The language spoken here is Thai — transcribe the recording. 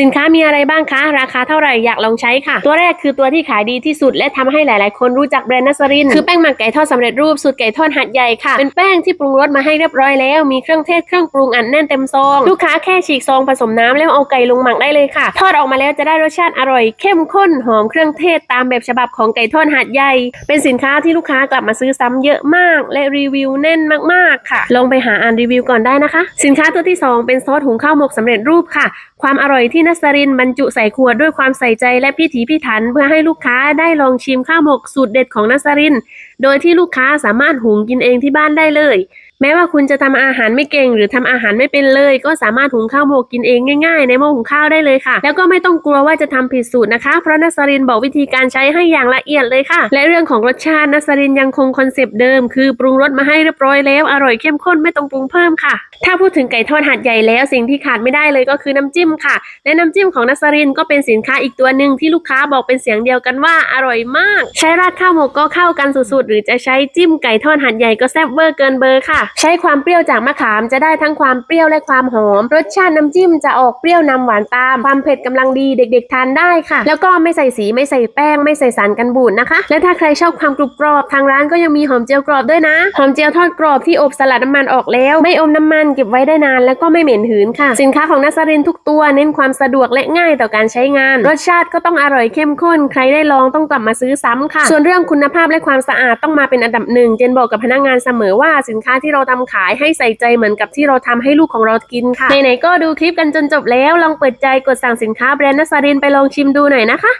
สินค้ามีอะไรบ้างคะ ราคาเท่าไหร่อยากลองใช้ค่ะ ตัวแรกคือตัวที่ขายดีที่สุด และทำให้หลาย ๆ คนรู้จักแบรนด์นัสรินคือแป้งหมักไก่ทอดสำเร็จรูปสูตรไก่ทอดหัดใหญ่ค่ะ เป็นแป้งที่ปรุงรสมาให้เรียบร้อยแล้ว มีเครื่องเทศเครื่องปรุงอันแน่นเต็มซอง ลูกค้าแค่ฉีกซองผสมน้ำแล้วเอาไก่ลงหมักได้เลยค่ะ ทอดออกมาแล้วจะได้รสชาติอร่อย เข้มข้นหอมเครื่องเทศตามแบบฉบับของไก่ทอดหัดใหญ่ เป็นสินค้าที่ลูกค้ากลับมาซื้อซ้ำเยอะมาก และรีวิวแน่นมาก ๆ ค่ะ ลองไปหาอ่านรีวิวก่อนได้นะคะ สินค้าตัวที่สองเป็นซอสหุงข้าวหมกสำเร็จรูปค่ะ ความอร่อยที่นัสรินบรรจุใส่ขวดด้วยความใส่ใจและพิถีพิถัน เพื่อให้ลูกค้าได้ลองชิมข้าวหมกสูตรเด็ดของนัสริน โดยที่ลูกค้าสามารถหุงกินเองที่บ้านได้เลย แม้ว่าคุณจะทำอาหารไม่เก่ง หรือทำอาหารไม่เป็นเลย ก็สามารถหุงข้าวหมกกินเองง่าย ๆ ในหม้อหุงข้าวได้เลยค่ะ แล้วก็ไม่ต้องกลัวว่าจะทำผิดสูตรนะคะ เพราะนัสรินบอกวิธีการใช้ให้อย่างละเอียดเลยค่ะ และเรื่องของรสชาตินัสรินยังคงคอนเซปต์เดิม คือปรุงรสมาให้เรียบร้อยแล้วอร่อยเข้มข้นไม่ต้องปรุงเพิ่มค่ะ ถ้าพูดถึงไก่ทอดหัดใหญ่แล้วสิ่งที่ขาดไม่ได้เลยก็คือน้ำจิ้มค่ะ และน้ำจิ้มของนัสรินก็เป็นสินค้าอีกตัวหนึ่งที่ลูกค้าบอกเป็นเสียงเดียวกันว่าอร่อยมาก ใช้ราดข้าวหมกก็เข้ากันสุดๆหรือจะใช้จิ้มไก่ทอดหัดใหญ่ก็แซ่บเวอร์เกินเบอร์ค่ะใช้ความเปรี้ยวจากมะขามจะได้ทั้งความเปรี้ยวและความหอม รสชาติน้ำจิ้มจะออกเปรี้ยวนำหวานตาม ความเผ็ดกำลังดีเด็กๆทานได้ค่ะ แล้วก็ไม่ใส่สีไม่ใส่แป้ง ไม่ใส่สารกันบูดนะคะ และถ้าใครชอบความกรุบกรอบทางร้านก็ยังมีหอมเจียวกรอบด้วยนะ หอมเจียวทอดกรอบที่อบสลัดน้ำมันออกแล้ว ไม่อมน้ำมันเก็บไว้ได้นาน แล้วก็ไม่เหม็นหืนค่ะ สินค้าของนัสรินทุกตัวเน้นความสะดวกและง่ายต่อการใช้งาน รสชาติก็ต้องอร่อยเข้มข้น ใครได้ลองต้องกลับมาซื้อซ้ำค่ะ ส่วนเรื่องคุณภาพและความสะอาดต้องมาเป็นอันดับหนึ่งเจนบอกกับพนักงานเสมอว่าสินค้าที่เราทำขายให้ใส่ใจเหมือนกับที่เราทำให้ลูกของเรากินค่ะไหนๆก็ดูคลิปกันจนจบแล้วลองเปิดใจกดสั่งสินค้าแบรนด์นัสรินไปลองชิมดูหน่อยนะคะ